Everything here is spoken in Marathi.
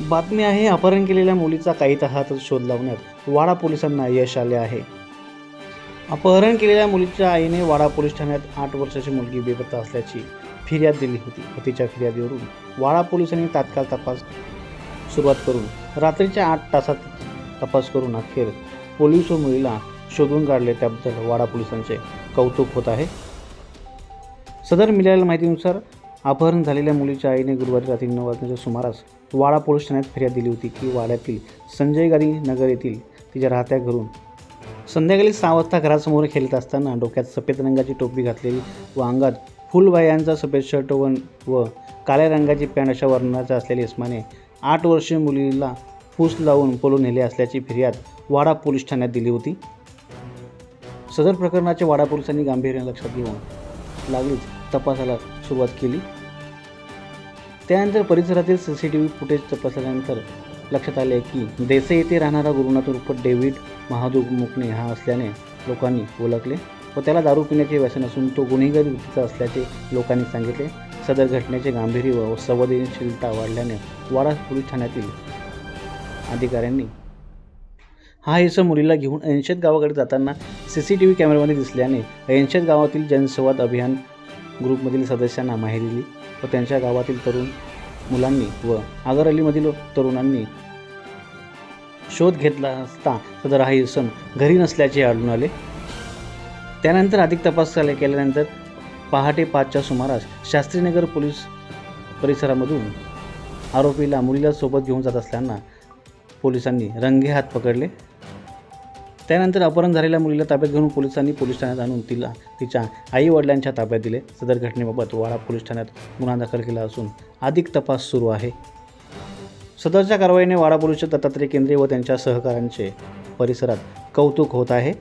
बातमी आहे अपहरण केलेल्या मुलीचा काही तहातच शोध लावण्यात वाडा पोलिसांना यश आले आहे. अपहरण केलेल्या मुलीच्या आईने वाडा पोलीस ठाण्यात आठ वर्षाची मुलगी बेपत्ता असल्याची फिर्याद दिली होती. व तिच्या फिर्यादीवरून वाडा पोलिसांनी तात्काळ तपास सुरुवात करून रात्रीच्या आठ तासात तपास करून अखेर पोलीस व मुलीला शोधून काढले. त्याबद्दल वाडा पोलिसांचे कौतुक होत आहे. सदर मिळालेल्या माहितीनुसार अपहरण झालेल्या मुलीच्या आईने गुरुवारी रात्री नऊ वाजण्याच्या सुमारास वाडा पोलीस ठाण्यात फिर्याद दिली होती की वाड्यातील संजय गादी नगर येथील तिच्या राहत्या घरून संध्याकाळी सहा वाजता घरासमोर खेळत असताना डोक्यात सफेद रंगाची टोपी घातलेली व अंगात फुलबाह्यांचा सफेद शर्ट व व काळ्या रंगाची पॅन्ट अशा वर्णाचा असलेली इस्माने आठ वर्षीय मुलीला फूस लावून पळून नेले असल्याची फिर्याद वाडा पोलीस ठाण्यात दिली होती. सदर प्रकरणाचे वाडा पोलिसांनी गांभीर्याने लक्षात घेऊन लागलीच तपासाला सुरुवात केली. त्यानंतर परिसरातील C C T V footage तपासल्यानंतर लक्षात आले की देसाई येथे राहणारा गुरुनाथ उर्फ डेव्हिड महादूर मुकणे हा असल्याने लोकांनी ओळखले व त्याला दारू पिण्याचे व्यसन असून तो गुन्हेगारी वृत्तीचा असल्याचे लोकांनी सांगितले. सदर घटनेचे गांभीर्य व संवेदनशीलता वाढल्याने वाडा पोलीस ठाण्यातील अधिकाऱ्यांनी हा हिस्सा मुलीला घेऊन ऐनशेत गावाकडे जाताना सी सी टी व्ही कॅमेऱ्यामध्ये दिसल्याने ऐनशेत गावातील जनसंवाद अभियान ग्रुपमधील सदस्यांना माहिती दिली व त्यांच्या गावातील तरुण मुलांनी व आगर अलीमधील तरुणांनी शोध घेतला असता सदर हा इसम घरी नसल्याचे आढळून आले. त्यानंतर अधिक तपास केल्यानंतर पहाटे पाचच्या सुमारास शास्त्रीनगर पोलीस परिसरामधून आरोपीला मुलीला सोबत घेऊन जात असताना पोलिसांनी रंगेहात पकडले. त्यानंतर अपहरण झालेल्या मुलीला ताब्यात घेऊन पोलिसांनी पोलीस ठाण्यात आणून तिला तिच्या आई वडिलांच्या ताब्यात दिले. सदर घटनेबाबत वाडा पोलीस ठाण्यात गुन्हा दाखल केला असून अधिक तपास सुरू आहे. सदरच्या कारवाईने वाडा पोलीसचे दत्तात्रय केंद्रे व त्यांच्या सहकाऱ्यांचे परिसरात कौतुक होत आहे.